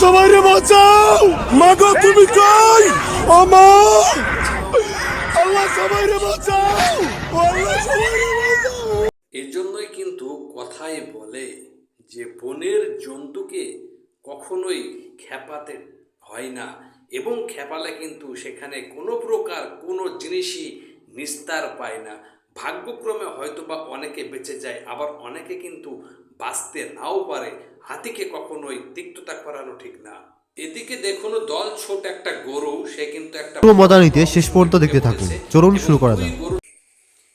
সবাইরে বাঁচাও। মাগো, তুমি কই? আমা আল্লাহ সবাইরে বাঁচাও। আল্লাহ সবাইরে বাঁচাও। এজন্যই কিন্তু কথায় বলে যে বনের জন্তুকে কখনোই খেপাতে হয় না এবং খেপালে কিন্তু সেখানে কোনো প্রকার কোনো জিনিসই নিস্তার পায় না। ভাগ্যক্রমে হয়তো বা অনেকে বেঁচে যায়, আবার অনেকে কিন্তু বাঁচতে নাও পারে। হাতিকে কখনোই তিক্ততা করানো ঠিক না। এদিকে দেখুন দল ছোট একটা গরু সে কিন্তু একটা মডার্নিতে শেষ পর্যন্ত দেখতে থাকুন। চলুন শুরু করা যাক।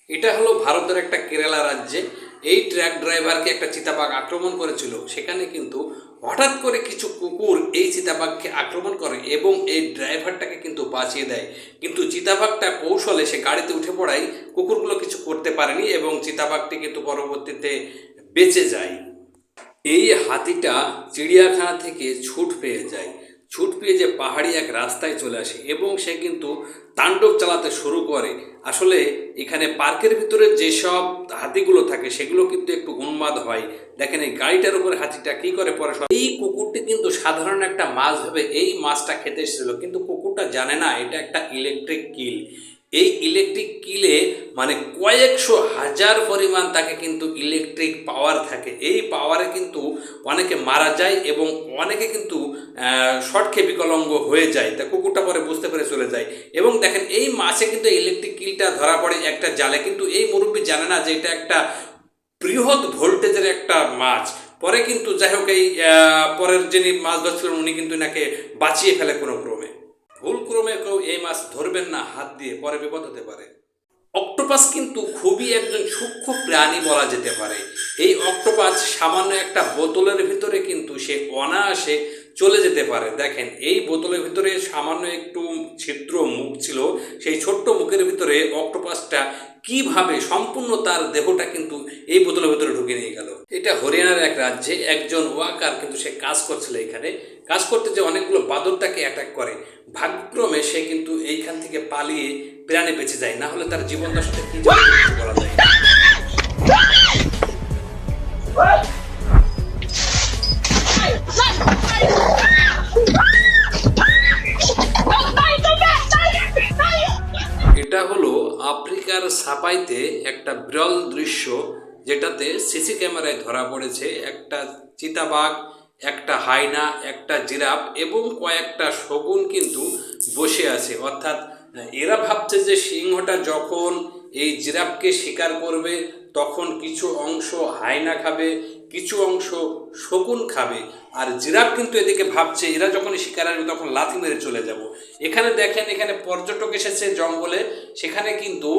এটা হলো ভারতের একটা কেরালা রাজ্যে। এই ট্রাক ড্রাইভারকে একটা চিতাবাঘ আক্রমণ করেছিল। সেখানে কিন্তু হঠাৎ করে কিছু কুকুর এই চিতাবাঘকে আক্রমণ করে এবং এই ড্রাইভারটাকে কিন্তু বাঁচিয়ে দেয়। কিন্তু চিতাবাঘটা কৌশলে সে গাড়িতে উঠে পড়ায় কুকুরগুলো কিছু করতে পারেনি এবং চিতাবাঘটি কিন্তু পরবর্তীতে বেঁচে যায়। এই হাতিটা চিড়িয়াখানা থেকে ছুট পেয়ে যায়। ছুট পেয়ে যে পাহাড়ি এক রাস্তায় চলে আসে এবং সে কিন্তু তাণ্ডব চালাতে শুরু করে। আসলে এখানে পার্কের ভিতরে যেসব হাতিগুলো থাকে সেগুলো কিন্তু একটু উন্মাদ হয়। দেখেন এই গাড়িটার উপরে হাতিটা কি করে পরে এই কুকুরটি কিন্তু সাধারণ একটা মাছ ভেবে এই মাছটা খেতে এসেছিল। কিন্তু কুকুরটা জানে না এটা একটা ইলেকট্রিক কিল এই ইলেকট্রিক কিলে মানে কয়েকশো হাজার পরিমাণ তাকে কিন্তু ইলেকট্রিক পাওয়ার থাকে। এই পাওয়ারে কিন্তু অনেকে মারা যায় এবং অনেকে কিন্তু শর্ট খেয়ে বিকলঙ্গ হয়ে যায়। তা কুকুরটা পরে বুঝতে পেরে চলে যায়। এবং দেখেন, এই মাছে কিন্তু ইলেকট্রিক কিলটা ধরা পড়ে একটা জালে। কিন্তু এই মুরব্বী জানে না যে এটা একটা বৃহৎ ভোল্টেজের একটা মাছ। পরে কিন্তু যাই হোক এই পরের যিনি মাছ ধরছিলেন, উনি কিন্তু এনাকে বাঁচিয়ে ফেলে কোনো ক্রমে। ভুল ক্রমে কেউ এই মাছ ধরবেন না, হাত দিয়ে। পরে বিপদ হতে পারে। অক্টোপাস কিন্তু খুবই একজন সূক্ষ্ম প্রাণী বলা যেতে পারে। এই অক্টোপাস সামান্য একটা বোতলের ভিতরে কিন্তু সে অনায়াসে চলে যেতে পারে। দেখেন, এই বোতলের ভিতরে সামান্য একটু ছিদ্র মুখ ছিল, সেই ছোট্ট মুখের ভিতরে অক্টোপাসটা কীভাবে সম্পূর্ণ তার দেহটা কিন্তু এই বোতলের ভিতরে ঢুকে নিয়ে গেল। এটা হরিয়ানার এক রাজ্যে একজন ওয়াকার কিন্তু সে কাজ করছিল এখানে। কাজ করতে যে অনেকগুলো বাদর তাকে অ্যাটাক করে। ভাগ্যক্রমে সে কিন্তু এইখান থেকে পালিয়ে প্রাণে বেঁচে যায়। না হলে তার জীবন দশাতে কি বলা যায়। এটা হলো আফ্রিকার সাপাইতে একটা বিরল দৃশ্য, যেটাতে সিসি ক্যামেরায় ধরা পড়েছে একটা চিতাবাঘ একটা হাইনা একটা জিরাফ এবং কয়েকটা শগুন কিন্তু বসে আছে। অর্থাৎ এরা ভাবছে যে সিংহটা যখন এই জিরাফকে শিকার করবে, তখন কিছু অংশ হাইনা খাবে, কিছু অংশ শকুন খাবে। আর জিরাফ কিন্তু এদিকে ভাবছে, এরা যখন শিকার আসবে তখন লাথি মেরে চলে যাব। এখানে দেখেন, এখানে পর্যটক এসেছে জঙ্গলে। সেখানে কিন্তু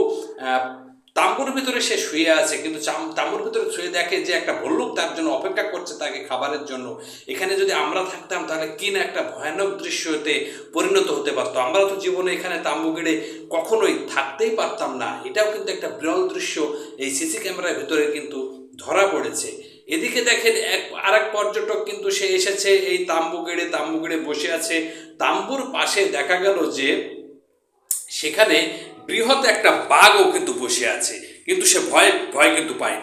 তাম্বুর ভিতরে সে শুয়ে আছে, কিন্তু তাম্বুর ভিতরে শুয়ে দেখে যে একটা ভল্লুক তার জন্য অপেক্ষা করছে তাকে খাবারের জন্য। এখানে যদি আমরা থাকতাম, তাহলে কি না একটা ভয়ানক দৃশ্যতে পরিণত হতে পারতো। আমরা তো জীবনে এখানে তাম্বু গেড়ে কখনোই থাকতেই পারতাম না। এটাও কিন্তু একটা বিরল দৃশ্য এই সিসি ক্যামেরার ভিতরে কিন্তু ধরা পড়েছে। এদিকে দেখেন এক আর এক পর্যটক কিন্তু সে এসেছে, এই তাম্বু গেড়ে তাম্বু গেড়ে বসে আছে। তাম্বুর পাশে দেখা গেল যে সেখানে বৃহৎ একটা বাঘও কিন্তু বসে আছে কিন্তু সে ভয় ভয় কিন্তু পায়